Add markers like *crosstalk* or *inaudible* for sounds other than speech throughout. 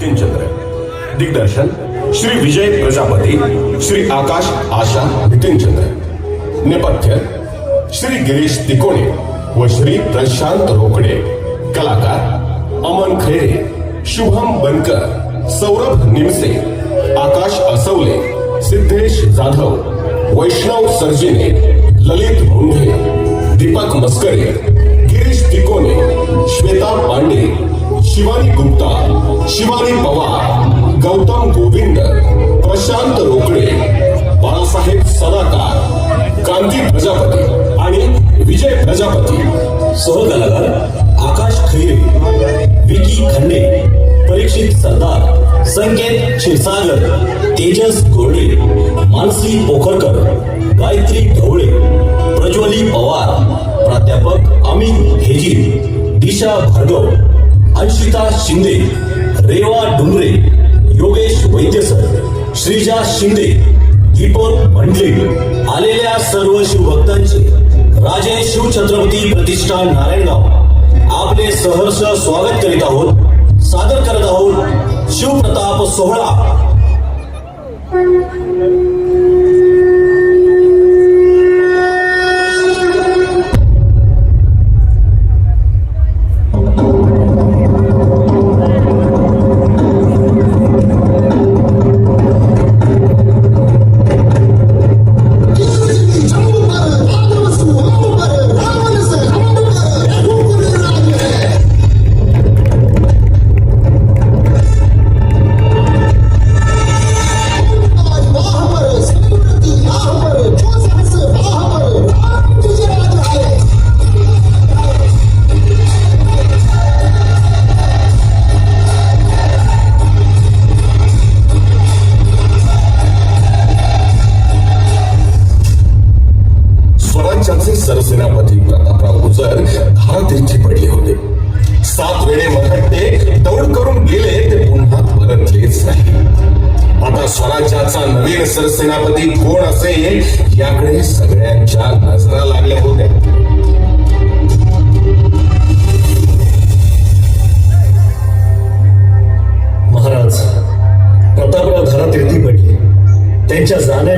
नितीनचंद्र दिग्दर्शन श्री विजय प्रजापती श्री आकाश आशा नितीनचंद्र नेपथ्य श्री गिरीश तिकोणे व श्री प्रशांत रोकडे. कलाकार अमन खैरे शुभम बनकर सौरभ निमसे आकाश असवले सिद्धेश जाधव वैष्णव सर्जिने ललित मुंढे दीपक मस्करे गिरीश तिकोने श्वेता पांडे शिवानी गुप्ता शिवानी पवार गौतम गोविंद प्रशांत रोकडे बाळासाहेब सदाकार गांधी प्रजापती आणि विजय प्रजापती. सहकलाकार आकाश खैरे विकी खंडे परीक्षित सरदार संकेत क्षीरसागर तेजस गोडे मानसी पोखरकर गायत्री ढवळे प्रज्वली पवार प्राध्यापक अमित हेजी दिशा भार्गव अंशिता शिंदे रेवा डुंगरे योगेश वैद्यसर श्रीजा शिंदे दीपक मंडले आलेल्या सर्व शिवभक्तांचे राजे शिवछत्रपती प्रतिष्ठान नारायणगाव आपले सहर्ष स्वागत करीत आहोत सादर करत आहोत शिवप्रताप सोहळा.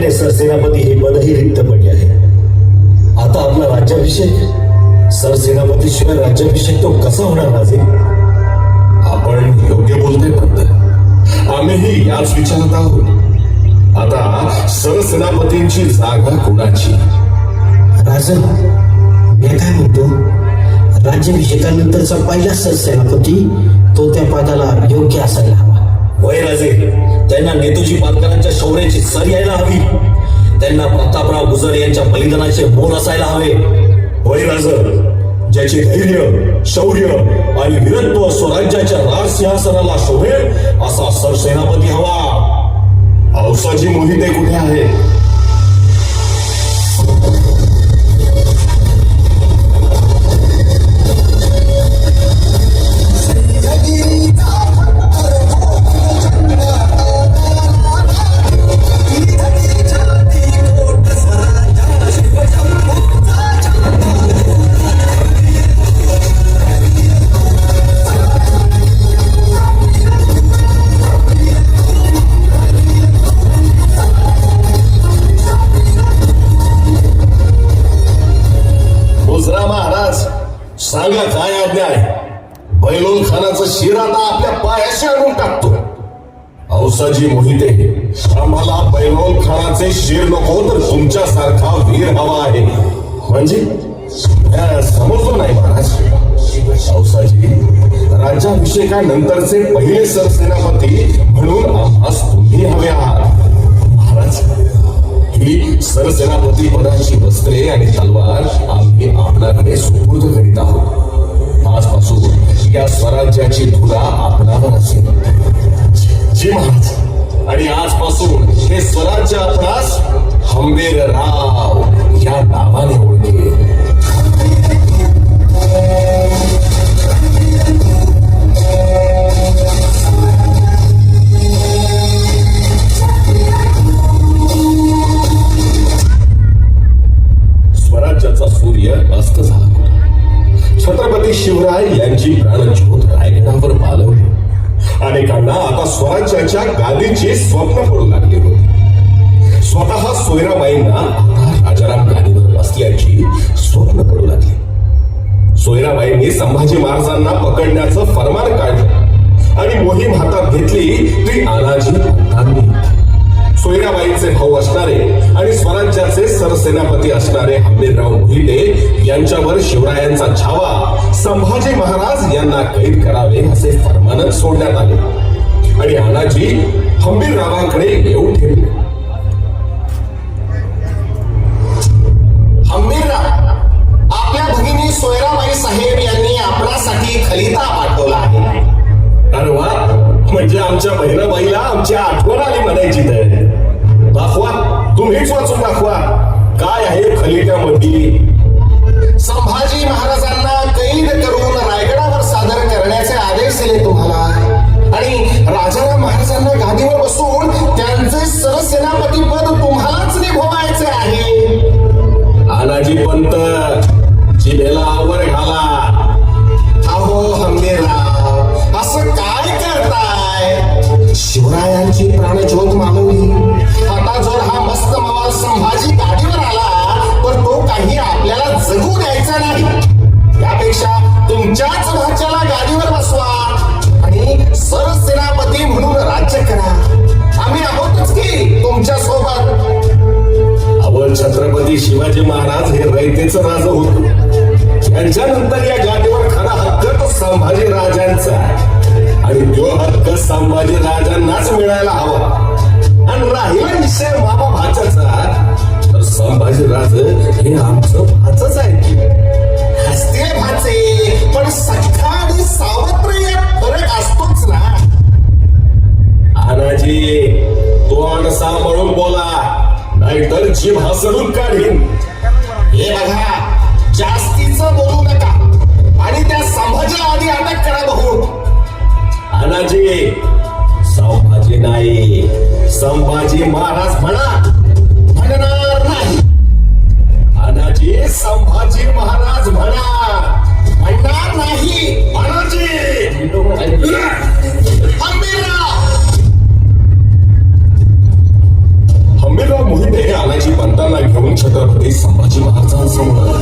जाण्याने सरसेनापती हे पदही रिक्त पडले आहे. आता आपला राज्याभिषेक सरसेनापती शिवाय राज्याभिषेक तो कसा होणार राजे? आपण योग्य बोलतोय पंत आम्हीही याच विचारात आहोत. आता सरसेनापतींची जागा कोणाची? राजन मी काय म्हणतो? राज्याभिषेकानंतरचा पहिला सरसेनापती तो त्या पदाला योग्य असायला हवा. वय राजे. त्यांना नेतोजी पालकरांच्या शौर्याची सर यायला हवी. त्यांना प्रतापराव गुजर यांच्या बलिदानाचे मोल असायला हवे. वय ज्याचे धैर्य शौर्य आणि वीरत्व स्वराज्याच्या राजसिंहासनाला शोभेल असा सरसेनापती हवा. औसाजी मोहिते कुठे आहे? महाराज सांगा काय आज्ञा आहे. बैलोल खानाचं शिर आता आपल्या पायाशी आणून टाकतो. औसाजी मोहिते आम्हाला बैलोल खानाचे शिर नको तर तुमच्यासारखा वीर हवा आहे. म्हणजे समजलो नाही महाराज. औसाजी राज्याभिषेकानंतरचे पहिले सरसेनापती म्हणून आम्हास तुम्ही हवे आहात. महाराज ही सरसेनापती पदाची वस्त्रे आणि तलवार आम्ही आपल्याकडे सुपूर्द करीत आहोत. आजपासून या स्वराज्याची धुरा आपणावर असेल. जी महाराज आणि आजपासून हे स्वराज्य आपणास हंबेर राव या नावाने ओळख छत्रपती शिवराय यांची प्राणज्योत रायगडावर पालवली. अनेकांना आता स्वराज्याच्या गादीची स्वप्न पडू लागली होती. स्वतः सोयराबाईंना आता राजाराम गादीवर बसल्याची स्वप्न पडू लागली. सोयराबाईंनी संभाजी महाराजांना पकडण्याचं फरमान काढलं आणि मोहीम हातात घेतली ती आनाजी पंतांनी सोयराबाईंचे भाऊ असणारे आणि स्वराज्याचे सरसेनापती असणारे हंबीरराव मोहिते यांच्यावर शिवरायांचा छावा संभाजी महाराज यांना कैद करावे असे फरमानच सोडण्यात आले. आणि आनाजी हंबीररावांकडे येऊन ठेवले. हंबीरराव आपल्या भगिनी सोयराबाई साहेब यांनी आपणासाठी खलिता पाठवला आहे. अरे वा म्हणजे आमच्या बहिणाबाईला आमची आठवण आली म्हणायची तर दाखवा तुम्हीच वाचून दाखवा. काय आहे खलित्यामध्ये हे रयतेचं राज होत. यांच्यानंतर या गादीवर खरा हक्क तो संभाजी राजांचा आणि तो हक्क संभाजी राजांनाच मिळायला हवा. आणि राहिला विषय बाबा भाच्याचा तर संभाजी राज हे आमचं भाचच आहे. हसते भाचे पण सख्खा आणि सावत्र यात फरक असतोच ना. आनाजी तोंड सांभाळून बोला नाहीतर जीभ हसडून काढीन. हे बघा जास्तीच बोलू नका आणि त्या संभाजीला आधी अटक करा बघू अनाजी संभाजी नाही. संभाजी महाराज म्हणा म्हणणार नाही. अनाजी संभाजी महाराज म्हणा म्हणणार नाही अनाजी हंबीरराव मोहिते हे अनाजी पंतांना घेऊन छत्रपती संभाजी महाराजांसमोर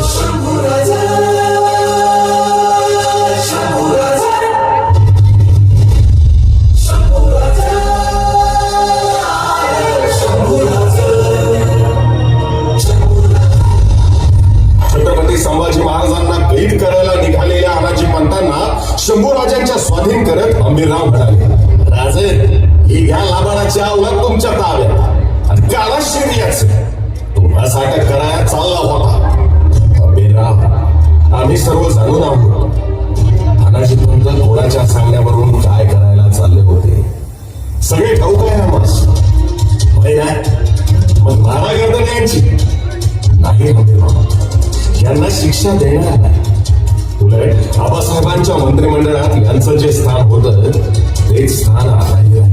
छत्रपती संभाजी महाराजांना करायला निघालेल्या पंतांना शंभूराजांच्या स्वाधीन करत अंबीरराव म्हणाले राजे ही घ्या लाबाडाची आवला तुमच्या ताब्यात. आणि त्याला शिर्याच तुम्हाला करायला चालला होता. हंबीरराव आम्ही सर्व जाणून आहोत. धनाजी पंत कोणाच्या सांगण्यावरून काय करायला चालले होते? सगळे ठाऊक आहे आम्हाला मग मारा गर्दन यांची नाही बाबा. यांना शिक्षा देणार नाही. उलट आबासाहेबांच्या मंत्रिमंडळात यांचं जे स्थान होतं तेच स्थान आता आहे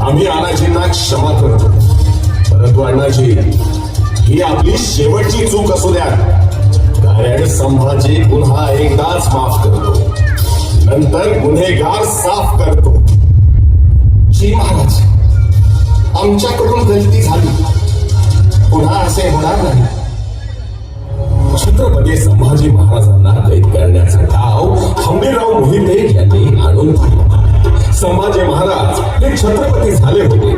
आम्ही अण्णाजींना क्षमा करतो. परंतु अण्णाजी ही आपली शेवटची चूक असू द्या. कारण संभाजी पुन्हा एकदाच माफ करतो. नंतर गुन्हेगार साफ करतो. जी महाराज आमच्याकडून गलती झाली. पुन्हा असे होणार नाही. छत्रपती संभाजी महाराजांना कैद करण्याचा डाव हंबीरराव मोहिते यांनी आणून दिला. संभाजी महाराज हे छत्रपती झाले होते.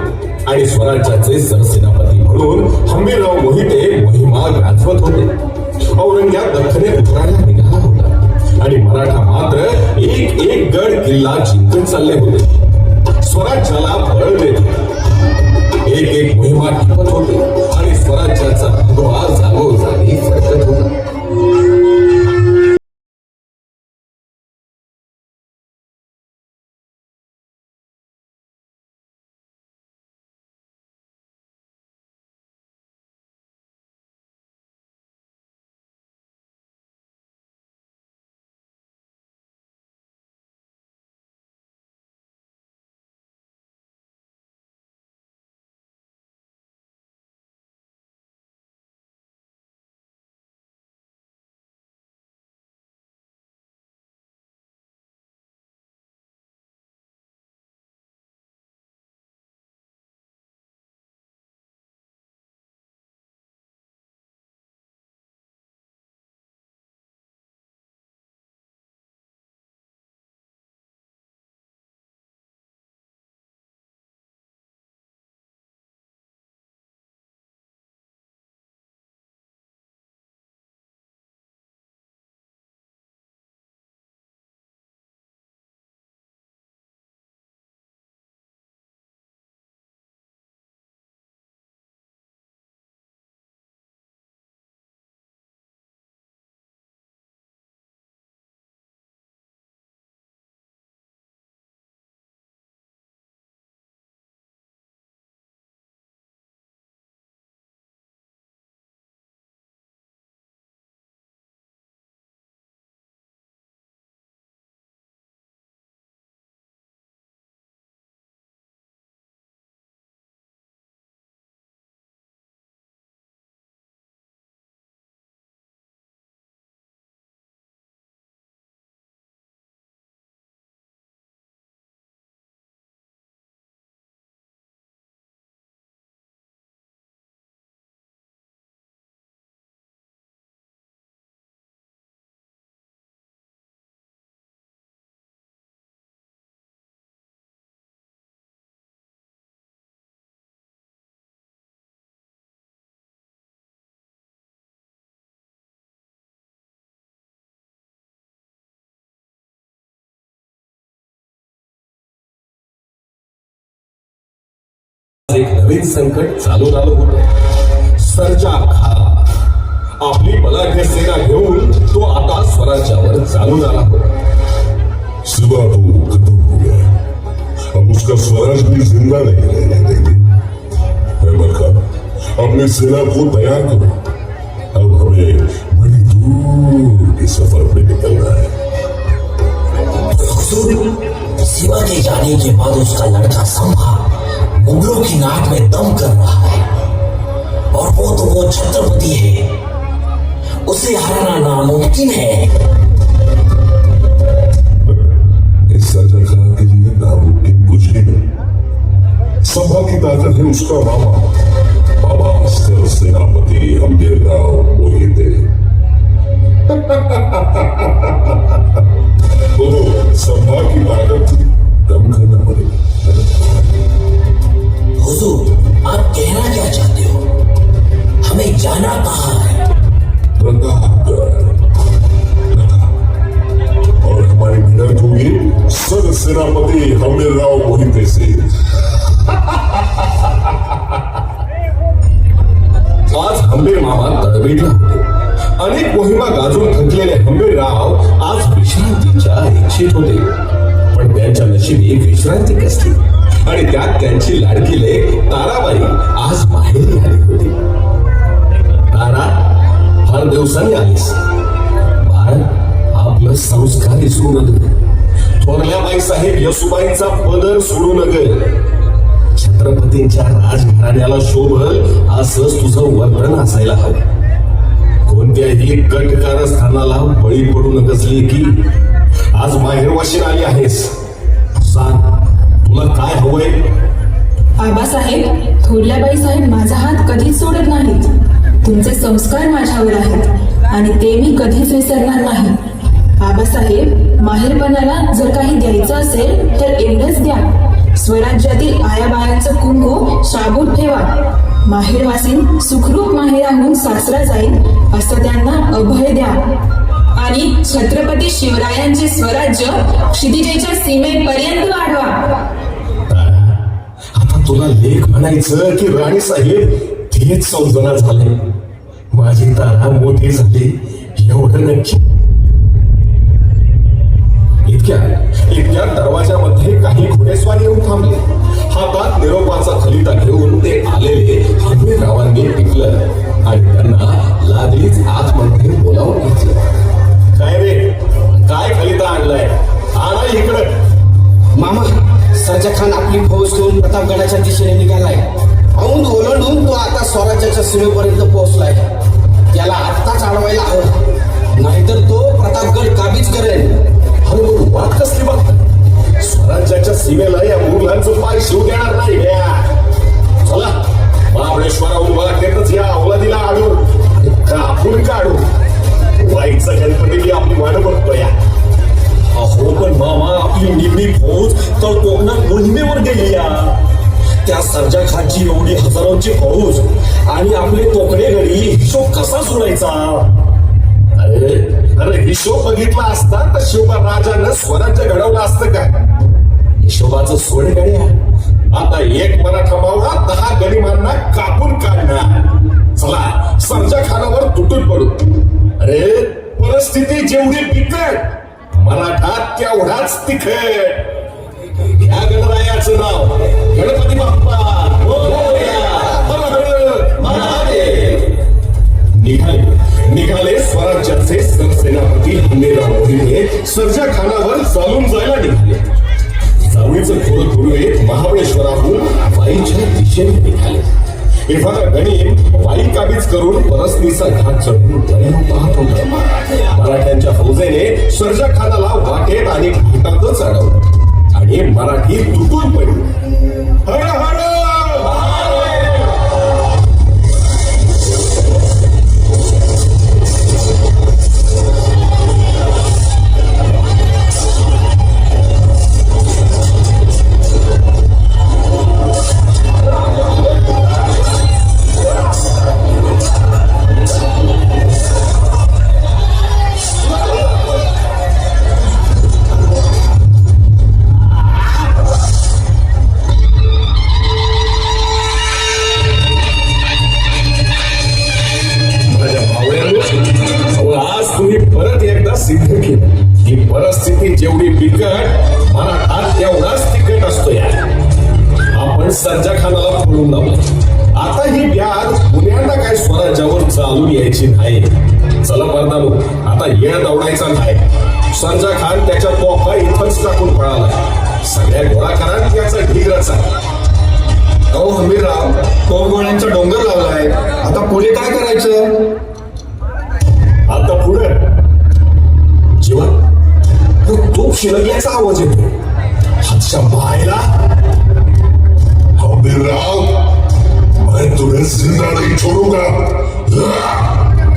आणि स्वराज्याचे सरसेनापती म्हणून हंबीरराव मोहिते महिमा गाजवत होते. औरंग्यात दख्खने उतरायला निघाला होता. आणि मराठा मात्र एक एक गड किल्ला जिंकत चालले होते. स्वराज्याला बळ देत एक एक महिमा टिपत होते. आणि स्वराज्याचा द्वार जागोजागी फडकत होता. एक नवीन संकट चालून आलं होतं. सरजा खा. आपली बलाढ्य सेना घेऊन तो आता स्वराज्यावर चालून आला होता. सिवा तो खत्म हो गया. अब उसका स्वराज भी ज़िंदा नहीं रहने देंगे। खान अपनी सेना को तैयार करो। अब हमें बड़ी दूर के सफ़र पे निकलना है। शिवा के जाने के बाद उसका लड़का संभा मुगलों की नाक में दम कर रहा है। और वो तो वो छत्रपति है। उसे हराना नामुमकिन है। खान के लिए नामुमकिन कुछ नहीं। सभा की ताकत है उसका मामा बाबा अस्कर सेनापति *laughs* सभा की ताकत कम करना पड़ेगा। हुजूर आप कहना क्या चाहते हो? हमें जाना कहाँ है? और हमारी भिड़ंत होगी सर सेनापति हमीर राव मोहिते से आज हंबीर मामा तळबेटला होते अनेक मोहिमा गाजून थकलेले हंबीरराव आज विश्रांतीच्या इच्छित होते. पण त्यांच्या नशिबी विश्रांती कसली? आणि त्यात त्यांची लाडकीले ताराबाई आज माहेरी आली होती. तारा फार दिवसांनी आलीस. बाळ आपलं संस्कार विसरू नका. थोरल्याबाई साहेब यसुबाईंचा पदर सोडू नका. छत्रपतींच्या राजघराण्याला शोभल असंच तुझं वर्तन असायला हवं. कोणत्याही कटकारस्थानाला बळी पडू नकसली की आज माहेरवाशीन आली आहेस. सांग तुला काय हवंय? आबासाहेब थोरल्याबाई साहेब माझा हात कधीच सोडत नाहीत. तुमचे संस्कार माझ्यावर आहेत आणि ते मी कधीच विसरणार नाही. आबासाहेब माहेरपणाला जर काही द्यायचं असेल तर एवढंच द्या. स्वराज्यातील आयाबायांचं कुंकू शाबूत ठेवा. माहेरवासीन सुखरूप माहेराहून सासरा जाईल असं त्यांना अभय द्या. आणि छत्रपती शिवरायांचे स्वराज्य क्षितिजेच्या सीमेपर्यंत वाढवा. तुला लेख म्हणायचं की राणी साहेब तेच समजणार झाले. माझी तारा मोठी झाली. एवढं नक्की. इतक्या इतक्या दरवाजामध्ये काही घोडेस्वार येऊन थांबले. हातात निरोपाचा खलिता घेऊन ते आलेले हंबीररावांनी टिकलं. निम्मी फौज तर कोकणात मोहिमेवर गेली या त्या सरजा खानची एवढी हजारोंची फौज आणि आपले तोकडे घडी हिशोब कसा सोडायचा? अरे अरे हिशोब बघितला असता तर शिवबा राजानं स्वराज्य घडवलं असतं का हिशोबाचं सोड गड्या. आता एक मराठा मावळा दहा गरिबांना कापून काढणार. चला सर्जा खानावर तुटून पडू. अरे परिस्थिती जेवढी बिकट मराठा तेवढाच तिखट ह्या गणरायाचं नाव. गणपती बाप्पा निघाले. निघाले स्वराज्याचे सरसेनापती हंबीरराव मोहिते सर्जा खानावर चालून जायला निघाले. जावळीचं खोल एक महाबळेश्वराहून वाईच्या दिशेने निघाले. तेव्हा गणिम वाई काबीज करून परसनीचा घात चढून तळ्याला पाहत होता मराठ्यांच्या फौजेने सर्जा खानाला वाटेत आणि घाटातच अडवलं. आणि मराठी तुटून पडली. हर हर करायचा अहो हमीरराव तो डोंगर लावलाय आता पुढे काय करायचं? आता पुढे? जीवा तो शिरल्याचा आवाज येतो हातच्या बायला हमीरराव मैं तुम्हें जिंदा नहीं छोड़ूंगा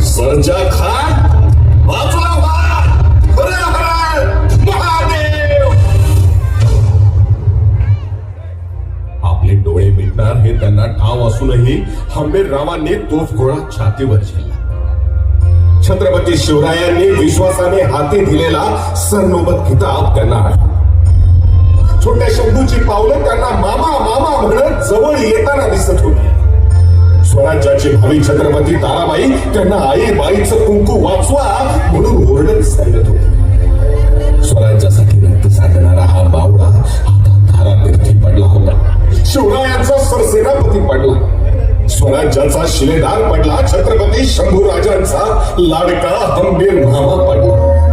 सरजा खान डोळे हे त्यांना ठाव असूनही हंबीररावांनी तोफ गोळा छातीवर झेलला. छत्रपती शिवरायांनी विश्वासाने हाती दिलेला सरनोबत किताब त्यांना आहे. छोट्या शब्दूची पावलं त्यांना मामा मामा म्हणत जवळ येताना दिसत होती. स्वराज्याची भावी छत्रपती ताराबाई त्यांना आई बाईचं कुंकू वाचवा म्हणून ओरडत सांगत होते. स्वराज्यासाठी रक्त साधणारा हा बावळा आता धारातीर्थी पडला होता. शिवरायांचा सरसेनापती पडला स्वराज्याचा शिलेदार पडला छत्रपती शंभूराजांचा लाडका हंबीर मामा पडला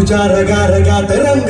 పూజ రగా రగా తరంగ